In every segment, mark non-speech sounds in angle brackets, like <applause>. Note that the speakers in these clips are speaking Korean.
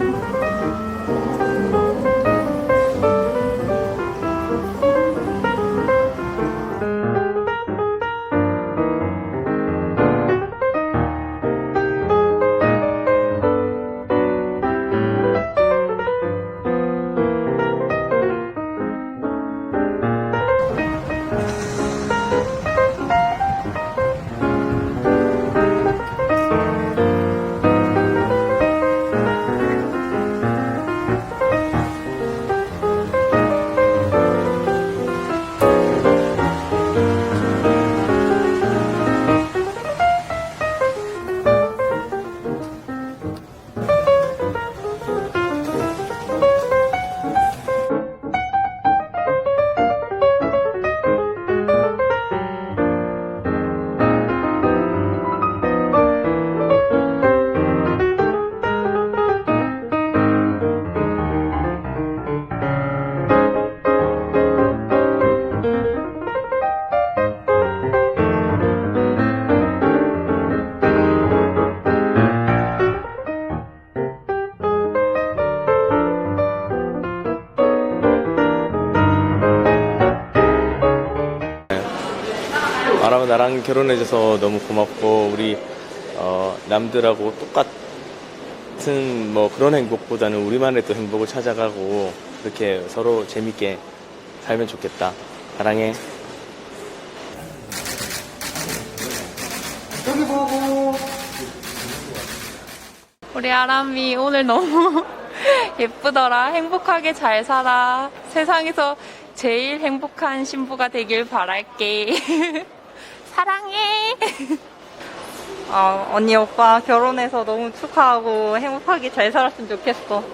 아 라가 나랑 결혼해줘서 너무 고맙고 우리 어, 남들하고 똑같은 뭐 그런 행복보다는 우리만의 또 행복을 찾아가고 그렇게 서로 재밌게 살면 좋겠다. 사랑해. 우리 아람이 오늘 너무 <laughs> 예쁘더라. 행복하게 잘 살아. 세상에서 제일 행복한 신부가 되길 바랄게. <laughs> 사랑해. 어, 언니 오빠 결혼해서 너무 축하하고 행복하게 잘 살았으면 좋겠어.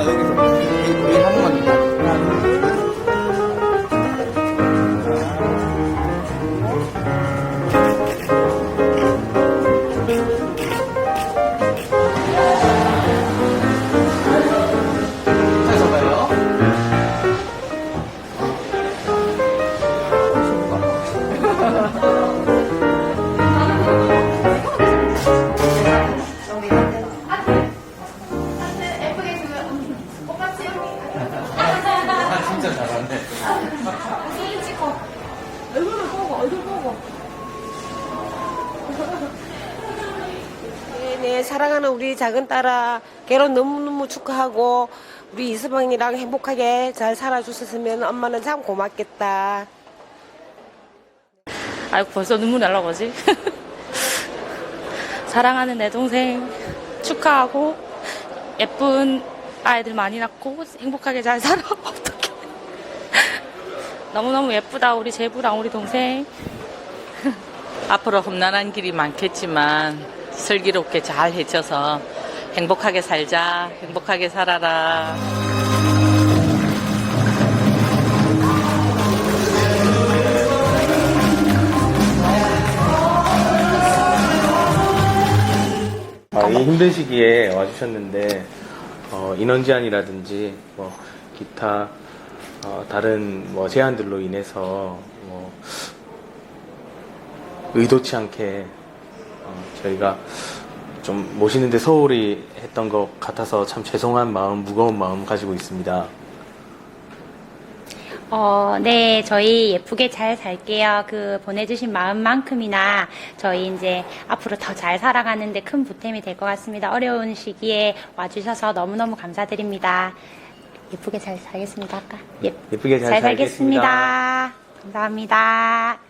와, 진짜 잘하네. 네, 사랑하는 우리 작은 딸아 결혼 너무너무 축하하고 우리 이수방이랑 행복하게 잘 살아주셨으면 엄마는 참 고맙겠다. 아이고 벌써 눈물 날라 그러지? 사랑하는 내 동생 축하하고 예쁜 아이들 많이 낳고 행복하게 잘 살아 너무너무 예쁘다 우리 제부랑 우리 동생 <laughs> 앞으로 험난한 길이 많겠지만 슬기롭게 잘 헤쳐서 행복하게 살자, 행복하게 살아라. 아, 이 힘든 시기에 와주셨는데 어, 인원 제한이라든지 뭐 기타 어, 다른 뭐 제한들로 인해서 뭐 의도치 않게 어, 저희가 좀 모시는데 소홀히 했던 것 같아서 참 죄송한 마음, 무거운 마음 가지고 있습니다. 어, 네, 저희 예쁘게 잘 살게요. 그 보내주신 마음만큼이나 저희 이제 앞으로 더 잘 살아가는데 큰 보탬이 될 것 같습니다. 어려운 시기에 와주셔서 너무너무 감사드립니다. 예쁘게 잘 살겠습니다. 아까 예, 예쁘게 잘, 잘 살겠습니다. 감사합니다.